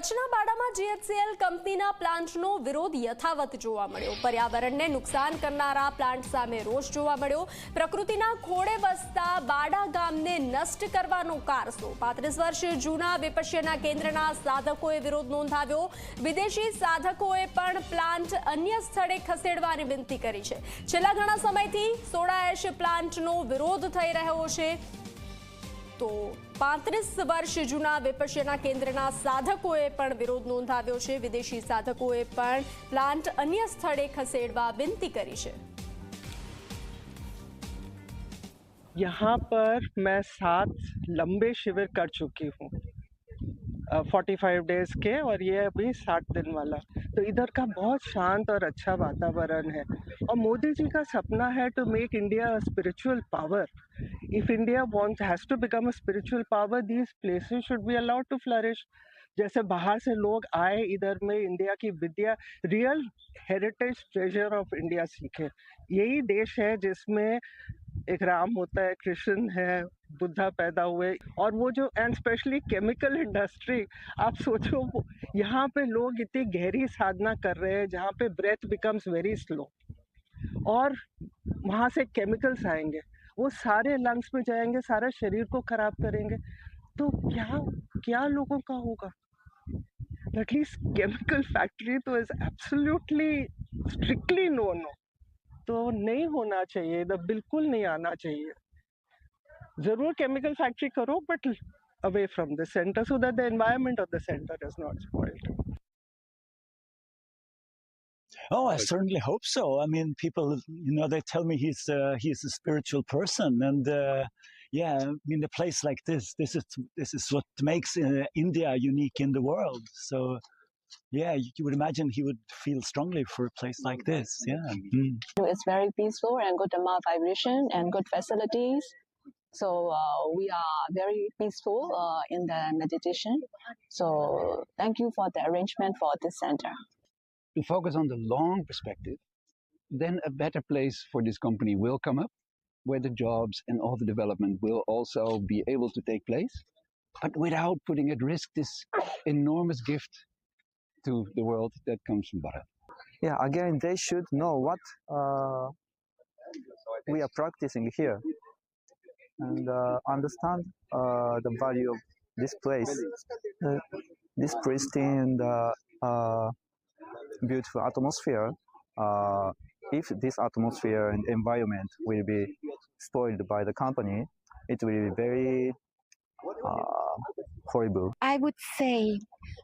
કચ્છના બાડામાં જીએચસીએલ કંપનીના પ્લાન્ટનો વિરોધ યથાવત જોવા મળ્યો પર્યાવરણને નુકસાન કરનારા પ્લાન્ટ સામે રોષ જોવા મળ્યો પ્રકૃતિના ખોળે વસતા બાડા ગામને નષ્ટ કરવાનો કારસો પાંત્રીસ વર્ષ જૂના વિપક્ષના કેન્દ્રના સાધકોએ વિરોધ નોંધાવ્યો વિદેશી સાધકોએ પણ પ્લાન્ટ અન્ય સ્થળે ખસેડવાની વિનંતી કરી છે છેલ્લા ઘણા સમયથી સોડા એશ પ્લાન્ટનો વિરોધ થઈ રહ્યો છે तो પાંત્રીસ વર્ષ यहाँ पर मैं सात लंबे शिविर कर चुकी हूँ डेज के और ये अभी साठ दिन वाला तो इधर का बहुत शांत और अच्छा वातावरण है और मोदी जी का सपना है to make India spiritual power if India want has to become a spiritual power these places should be allowed to flourish जैसे बाहर से लोग आए इधर में इंडिया की विद्या real heritage treasure of India सीखे यही देश है जिसमें एक राम होता है कृष्ण है बुद्धा पैदा हुए और वो जो एंड स्पेशली केमिकल इंडस्ट्री आप सोचो यहाँ पे लोग इतनी गहरी साधना कर रहे हैं जहाँ पे ब्रेथ बिकम्स वेरी स्लो और वहाँ से केमिकल्स आएंगे वो सारे लंग्स में जाएंगे सारे शरीर को खराब करेंगे तो क्या क्या लोगों का होगा एटलीस्ट केमिकल फैक्ट्री तो is absolutely strictly no no तो नहीं होना चाहिए इधर बिल्कुल नहीं आना चाहिए ज़रूर केमिकल फैक्ट्री करो but away from the centre so that the environment of the centre is not spoiled Oh, I certainly hope so. I mean, people, you know, they tell me he's uh, he's a spiritual person, and uh, yeah, I mean, a place like this, this is this is what makes uh, India unique in the world. So. Yeah, you, you, would imagine he would feel strongly for a place like this. Yeah, mm. Mm-hmm. it's very peaceful and good amount vibration and good facilities. So uh, we are very peaceful uh, in the meditation. So thank you for the arrangement for this center to focus on the long perspective, then a better place for this company will come up where the jobs and all the development will also be able to take place, but without putting at risk this enormous gift to the world that comes from Bharat. Yeah, again, they should know what uh, we are practicing here and uh, understand uh, the value of this place, uh, this pristine uh, uh, beautiful atmosphere, uh, if this atmosphere and environment will be spoiled by the company, it will be very uh, horrible. I would say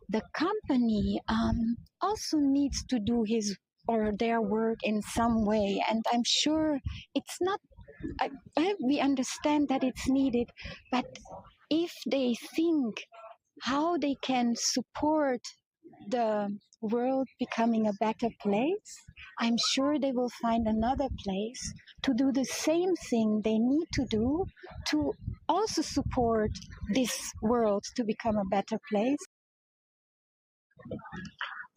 the company um, also needs to do his or their work in some way, and I'm sure it's not. I, I, we understand that it's needed, but if they think how they can support the world becoming a better place, I'm sure they will find another place to do the same thing they need to do to also support this world to become a better place.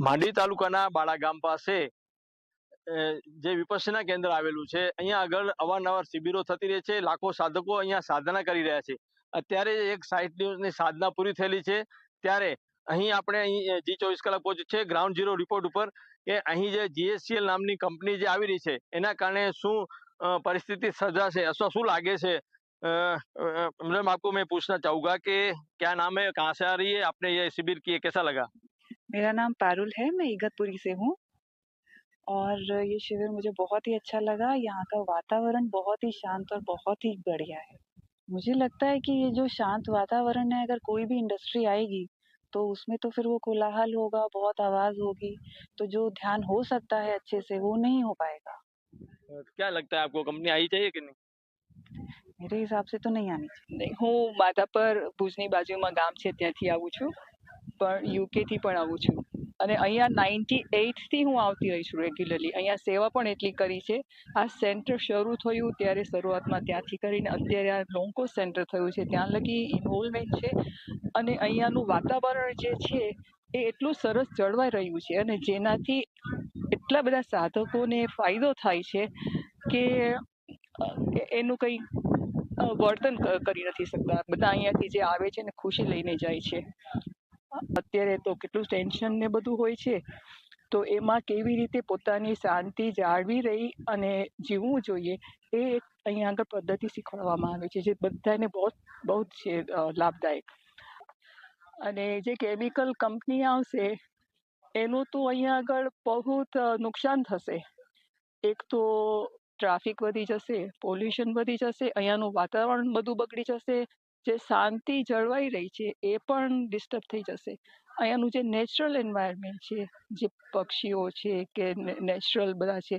Mandvi તાલુકાના બાળા ગામ પાસે જે વિપસ્યના કેન્દ્ર આવેલું છે અહીંયા આગળ અવારનવાર શિબિરો થતી રહે છે લાખો સાધકો અહીંયા સાધના કરી રહ્યા છે અત્યારે એક સાઈઠ દિવસની સાધના પૂરી થયેલી છે ત્યારે અહીં આપણે જી 24 કલાક પોઝ છે ગ્રાઉન્ડ 0 રિપોર્ટ ઉપર કે અહીં જે જીએસસીએલ નામની કંપની જે આવી રહી છે એના કારણે શું પરિસ્થિતિ સર્જાશે આવો શું લાગે છે મેમ તમને આપકો મે પૂછના ચાહુંગા કે કે નામ હે ક્યાં સે આ રહી હે આપને યે શિબિર કી કે કેસા લગા મેરા નામ પારુલ હે મે ઈગતપુરી સે હું ઓર યે શિબિર મુજે બહોત હી અચ્છા લગા યહા કા વાતાવરણ બહોત હી શાંત ઓર બહોત હી બઢિયા હે મુજે લગતા હે કે યે જો શાંત વાતાવરણ હે અગર કોઈ ભી ઇન્ડસ્ટ્રી આયેગી तो उसमें तो फिर वो कोलाहल होगा बहुत आवाज़ होगी तो जो ध्यान हो सकता है अच्छे से वो नहीं हो पाएगा क्या लगता है आपको कंपनी आई चाहिए कि नहीं मेरे हिसाब से तो नहीं आनी તો નહીં આની છે भूजनी बाजू में गाम से त्याँ थी आऊँ આવું पर यूके थी पर आऊँ છું અને અહીંયા નાઇન્ટી એઇટથી હું આવતી રહી છું રેગ્યુલરલી અહીંયા સેવા પણ એટલી કરી છે આ સેન્ટર શરૂ થયું ત્યારે શરૂઆતમાં ત્યાંથી કરીને અત્યારે આ લોંકો સેન્ટર થયું છે ત્યાં લગી ઇન્વોલ્વમેન્ટ છે અને અહીંયાનું વાતાવરણ જે છે એ એટલું સરસ જળવાઈ રહ્યું છે અને જેનાથી એટલા બધા સાધકોને ફાયદો થાય છે કે એનું કંઈ વર્તન કરી નથી શકતા બધા અહીંયાથી જે આવે છે ને ખુશી લઈને જાય છે અત્યારે તો કેટલું ટેન્શન ને બધું હોય છે તો એમાં કેવી રીતે પોતાની શાંતિ જાળવી રહી અને જીવવું જોઈએ એ અહીંયા આગળ પદ્ધતિ શીખવાડવામાં આવે છે જે બધાને બહુ બહુ જ છે લાભદાયક અને જે કેમિકલ કંપની આવશે એનું તો અહીંયા આગળ બહુ નુકસાન થશે એક તો ટ્રાફિક વધી જશે પોલ્યુશન વધી જશે અહીંયાનું વાતાવરણ બધું બગડી જશે જે શાંતિ જળવાઈ રહી છે એ પણ ડિસ્ટર્બ થઈ જશે અહીંયાનું જે નેચરલ એન્વાયરમેન્ટ છે જે પક્ષીઓ છે કે નેચરલ બધા છે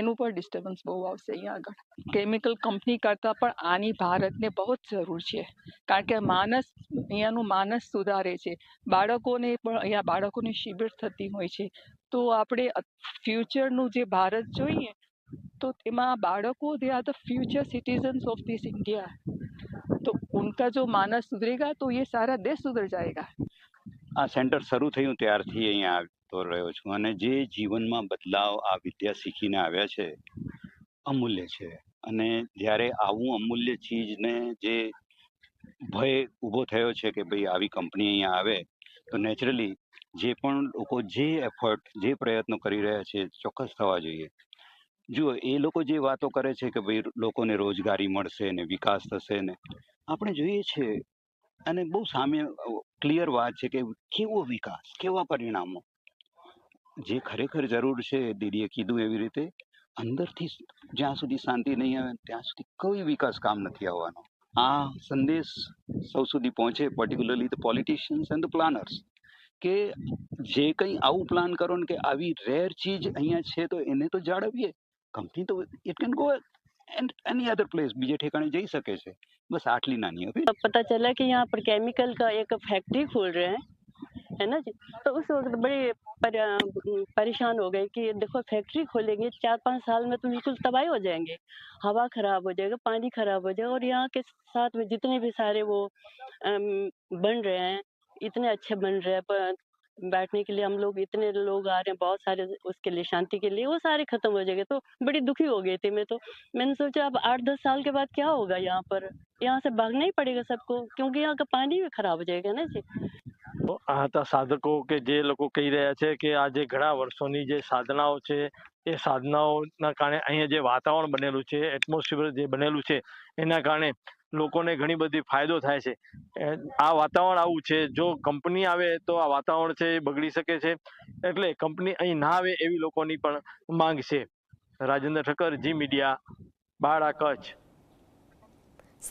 એનું પણ ડિસ્ટર્બન્સ બહુ આવશે અહીંયા આગળ કેમિકલ કંપની કરતાં પણ આની ભારતને બહુ જ જરૂર છે કારણ કે માનસ અહીંયાનું માનસ સુધારે છે બાળકોને પણ અહીંયા બાળકોની શિબિર થતી હોય છે તો આપણે ફ્યુચરનું જે ભારત જોઈએ તો એમાં બાળકો they are the future citizens of this India તો उनका જો માનસ સુધરેગા તો એ સારા દેશ સુધર જાયગા આ સેન્ટર શરૂ થયું ત્યારથી અહીંયા આવતો રહ્યો છું અને જે જીવનમાં બદલાવ આ વિદ્યા શીખીને આવ્યા છે અમૂલ્ય છે અને જ્યારે આવું અમૂલ્ય ચીજને જે ભય ઊભો થયો છે કે ભાઈ આવી કંપની અહીંયા આવે તો નેચરલી જે પણ લોકો જે એફર્ટ જે પ્રયત્નો કરી રહ્યા છે ચોક્કસ થવા જોઈએ જુઓ એ લોકો જે વાતો કરે છે કે ભાઈ લોકોને રોજગારી મળશે ને વિકાસ થશે ને આપણે જોઈએ છીએ અને બહુ સામે ક્લિયર વાત છે કે કેવો વિકાસ કેવા પરિણામો જે ખરેખર જરૂર છે દીદીએ કીધું એવી રીતે અંદરથી જ્યાં સુધી શાંતિ નહીં આવે ત્યાં સુધી કોઈ વિકાસ કામ નથી આવવાનો આ સંદેશ સૌ સુધી પહોંચે particularly the politicians and the planners કે જે કંઈ આવું પ્લાન કરો ને કે આવી રેર ચીજ અહીંયા છે તો એને તો જાળવીએ કંપની તો it can go and any other place બીજે ઠેકાણે જઈ શકે છે બસ આટલી નાની अभी अब पता चला कि यहाँ पर केमिकल का एक फैक्ट्री खोल रहे हैं है ना जी तो उस वक्त बड़े पर, परेशान हो गए कि देखो फैक्ट्री खोलेंगे चार पाँच साल में तो बिल्कुल तबाही हो जाएंगे हवा खराब हो जाएगा पानी खराब हो जाएगा और यहाँ के साथ में जितने भी सारे वो बन रहे हैं इतने अच्छे बन रहे हैं बैठने के लिए हम लोग इतने लोग आ रहे हैं बहुत सारे उसके लिए शांति के लिए वो सारे खत्म हो जाएंगे तो बड़ी दुखी हो गई थी मैं तो मैंने सोचा अब आठ दस साल के बाद क्या होगा यहाँ पर यहाँ से भागना ही पड़ेगा सबको क्योंकि यहाँ का पानी भी खराब हो जाएगा ना जी આતા સાધકો કે જે લોકો કહી રહ્યા છે કે આ જે ઘણા વર્ષોની જે સાધનાઓ છે એ સાધનાઓના કારણે અહીંયા જે વાતાવરણ બનેલું છે એટમોસ્ફિયર જે બનેલું છે એના કારણે લોકોને ઘણી બધી ફાયદો થાય છે આ વાતાવરણ આવું છે જો કંપની આવે તો આ વાતાવરણ છે એ બગડી શકે છે એટલે કંપની અહીં ના આવે એવી લોકોની પણ માંગ છે રાજેન્દ્ર ઠક્કર જી મીડિયા બાળા કચ્છ